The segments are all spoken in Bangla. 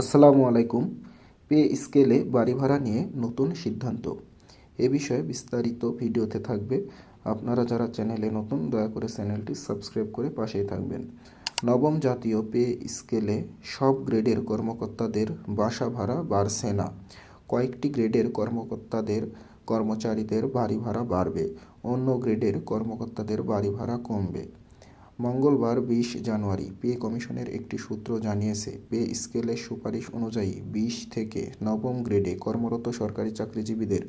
আসসালামু আলাইকুম। পে স্কেলে বাড়ি ভাড়া নিয়ে নতুন সিদ্ধান্ত। এ বিষয়ে বিস্তারিত ভিডিওতে থাকবে। আপনারা যারা চ্যানেলে নতুন, দয়া করে চ্যানেলটি সাবস্ক্রাইব করে পাশেই থাকবেন। নবম জাতীয় পে স্কেলে সব গ্রেডের কর্মকর্তাদের বাসা ভাড়া বাড়ছে না। কয়েকটি গ্রেডের কর্মকর্তাদের কর্মচারীদের বাড়ি ভাড়া বাড়বে। অন্য গ্রেডের কর্মকর্তাদের বাড়ি ভাড়া কমবে। মঙ্গলবার বিশ জানুয়ারি পে কমিশনের একটি সূত্র জানিয়েছে, পে স্কেলের সুপারিশ অনুযায়ী বিশ থেকে নবম গ্রেডে কর্মরত সরকারি চাকরিজীবীদের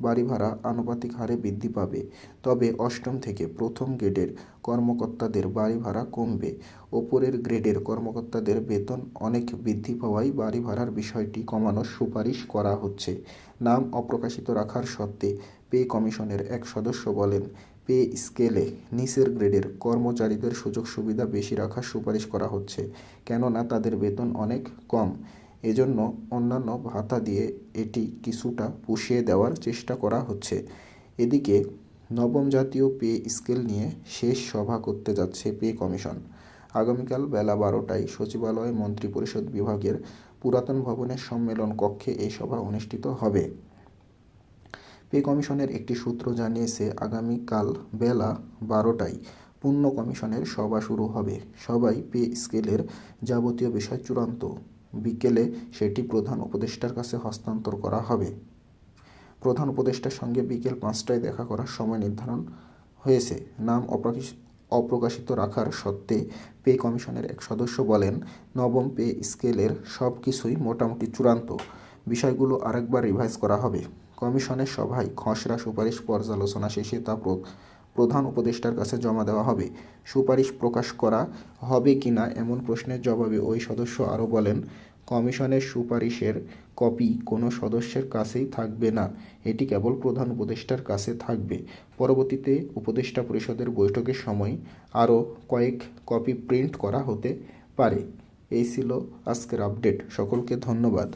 বাড়ি ভাড়া আনুপাতিক হারে বৃদ্ধি পাবে। তবে অষ্টম থেকে প্রথম গ্রেডের কর্মকর্তাদের বাড়ি ভাড়া কমবে। ওপরের গ্রেডের কর্মকর্তাদের বেতন অনেক বৃদ্ধি পাওয়ায় বাড়ি ভাড়ার বিষয়টি কমানোর সুপারিশ করা হচ্ছে। নাম অপ্রকাশিত রাখার সত্ত্বে পে কমিশনের এক সদস্য বলেন, পে স্কেলে নিচের গ্রেডের কর্মচারীদের সুযোগ সুবিধা বেশি রাখার সুপারিশ করা হচ্ছে, কেননা তাদের বেতন অনেক কম। এজন্য অন্যান্য ভাতা দিয়ে এটি কিছুটা পুষিয়ে দেওয়ার চেষ্টা করা হচ্ছে। এদিকে নবম জাতীয় পে স্কেল নিয়ে শেষ সভা করতে যাচ্ছে পে কমিশন। আগামীকাল বেলা বারোটায় সচিবালয় মন্ত্রিপরিষদ বিভাগের পুরাতন ভবনের সম্মেলন কক্ষে এই সভা অনুষ্ঠিত হবে। পে কমিশনের একটি সূত্র জানিয়েছে, আগামীকাল বেলা বারোটায় পূর্ণ কমিশনের সভা শুরু হবে। সবাই পে স্কেলের যাবতীয় বিষয় চূড়ান্ত। বিকেলে সেটি প্রধান উপদেষ্টার কাছে হস্তান্তর করা হবে। প্রধান উপদেষ্টার সঙ্গে বিকেল পাঁচটায় দেখা করার সময় নির্ধারণ হয়েছে। নাম অপ্রকাশিত রাখার সত্ত্বে পে কমিশনের এক সদস্য বলেন, নবম পে স্কেলের সব কিছুই মোটামুটি চূড়ান্ত। বিষয়গুলো আরেকবার রিভাইজ করা হবে। কমিশনের সভায় খসড়া সুপারিশ পর্যালোচনা শেষে তা প্রধান উপদেষ্টার কাছে জমা দেওয়া হবে। সুপারিশ প্রকাশ করা হবে কিনা এমন প্রশ্নের জবাবে ওই সদস্য আরও বলেন কমিশনের সুপারিশের কপি কোনো সদস্যের কাছেই থাকবে না। এটি কেবল প্রধান উপদেষ্টার কাছে থাকবে। পরবর্তীতে উপদেষ্টা পরিষদের বৈঠকের সময় আরও কয়েক কপি প্রিন্ট করা হতে পারে। এই ছিল আজকের আপডেট। সকলকে ধন্যবাদ।